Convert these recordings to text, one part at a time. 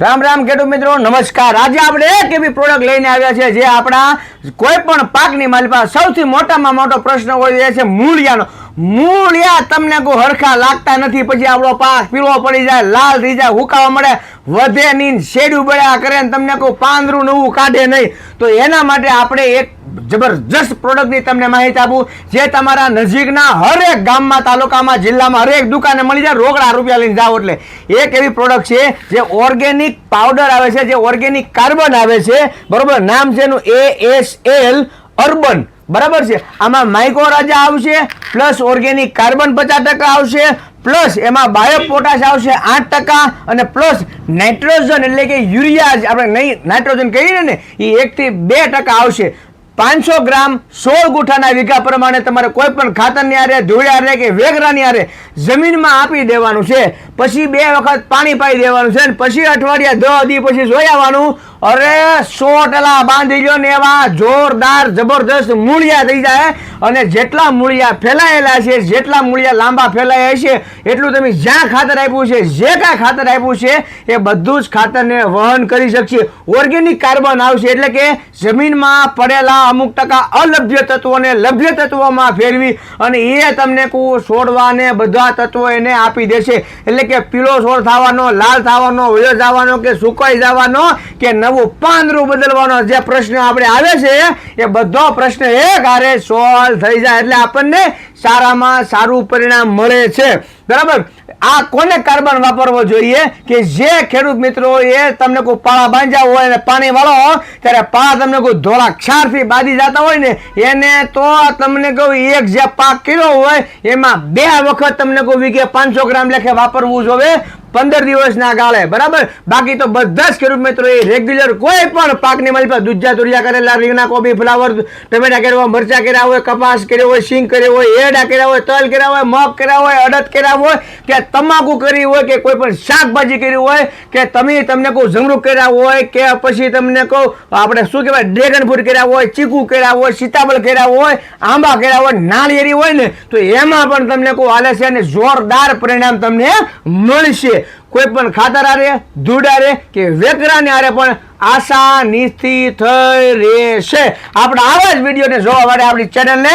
રામ રામ ખેડૂત મિત્રો, નમસ્કાર. આજે આપણે એક એવી પ્રોડક્ટ લઈને આવ્યા છે જે આપણા કોઈ પણ પાકની માલિકા સૌથી મોટામાં મોટો પ્રશ્ન હોય એ છે મૂળિયાનો. મૂળિયા તમને કોઈ હરખા લાગતા નથી, પછી આપણો પાક પીળો પડી જાય, લાલ થઈ જાય, હુકાવા મળે, વધે નહીં, શેડું બળ્યા કરે ને તમને કોઈ પાંદરું નવું કાઢે નહીં. તો એના માટે આપણે એક જબરજસ્ત પ્રોડક્ટની તમને માહિતી આપું, જે તમારા નજીકના હરેક ગામમાં, તાલુકામાં, જિલ્લામાં હરેક દુકાને મળી જાય, રોકડા રૂપિયા લઈને જાઓ એટલે. એક એવી પ્રોડક્ટ છે જે ઓર્ગેનિક પાવડર આવે છે, જે ઓર્ગેનિક કાર્બન આવે છે, બરોબર? નામ છે એનું એ એસ એલ અર્બન. બરાબર છે? આમાં માઇકો રાજા આવશે પ્લસ ઓર્ગેનિક કાર્બન પચાસ ટકા આવશે પ્લસ એમાં બાયો પોટાશ આવશે આઠ ટકા, અને પ્લસ નાઇટ્રોજન એટલે કે યુરિયા આપણે નહીં, નાઇટ્રોજન કહીએ ને, એ એકથી બે ટકા આવશે. પાંચસો ગ્રામ સોળ ગુઠાના વીઘા પ્રમાણે તમારે કોઈ પણ ખાતરની આરે ધૂળ્યા રે કે વેગરાની આરે જમીનમાં આપી દેવાનું છે. પછી બે વખત પાણી પાઈ દેવાનું છે પછી અઠવાડિયા દો દી પછી જોઈ આવવાનું. અરે સો ટલા બાંધી ગયો ને એવા જોરદાર જબરદસ્ત મૂળિયા થઈ જાય. અને જેટલા મૂળિયા ફેલાયેલા છે, જેટલા મૂળિયા લાંબા ફેલાયા છે, એટલું તમે જ્યાં ખાતર આપ્યું છે, જે કાંઈ ખાતર આપ્યું છે, એ બધું જ ખાતરને વહન કરી શકશે. ઓર્ગેનિક કાર્બન આવશે એટલે કે જમીનમાં પડેલા અમુક ટકા અલભ્ય તત્વોને લભ્ય તત્વોમાં ફેરવી અને એ તમને કું છોડવાને બધા તત્વો એને આપી દેશે. એટલે કે પીળો છોડ થવાનો, લાલ થવાનો, વયો જવાનો કે સુકાઈ જવાનો કે નવું પાંદરું બદલવાનો જે પ્રશ્ન આપણે આવે છે, એ બધો પ્રશ્ન એક હારે સોલ્વ થઈ જાય એટલે આપણને સારામાં સારું પરિણામ મળે છે. બરાબર? આ કોને કાર્બન વાપરવો જોઈએ? કે જે ખેડૂત મિત્રો એ તમને કોઈ પાળા બાંધ્યા હોય અને પાણી વાળો, ત્યારે પાળા તમને કોઈ ધોળા ક્ષારથી બાંધી જતા હોય ને, એને તો તમને કહું એક જે પાક કર્યો હોય, એમાં બે વખત તમને કોઈ વીઘે પાંચસો ગ્રામ લેખે વાપરવું જોવે. પંદર દિવસના ગાળે બરાબર બાકી તો બધા જ ખેડૂત મિત્રો એ રેગ્યુલર કોઈ પણ પાકની મારી પાસે દૂધજા તુરિયા કરેલા રીંગણા કોબી ફ્લાવર ટમેટા કર્યા હોય મરચા કર્યા હોય કપાસ કર્યો હોય સિંગ કર્યો હોય એરડા કર્યા હોય તલ કર્યા હોય મગ કર્યા હોય અડદ કર્યા હોય કે તમાકુ કરી હોય કે કોઈ પણ શાકભાજી કરી હોય કે તમે તમને કહું જમરૂક કર્યા હોય કે પછી તમને કહું આપણે શું કહેવાય ડ્રેગન ફ્રૂટ કર્યા હોય ચીકુ કર્યા હોય સીતાફળ કર્યા હોય આંબા કર્યા હોય નાળિયેરી હોય ને તો એમાં પણ તમને કહું હાલે અને જોરદાર પરિણામ તમને મળશે કોઈ પણ ખાતર આરે, ધૂળ આરે કે વેકરાને આરે પણ આસાનીથી થઈ રહેશે. આપણા આવા જ વિડીયોને જોવા માટે આપણી ચેનલને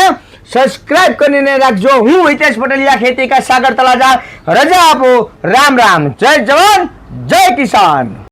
સબસ્ક્રાઇબ કરીને રાખજો. હું હિતેશ પટેલિયા ખેતી કા સાગર તલાજા રજા આપો. રામ રામ. જય જવાન, જય કિસાન.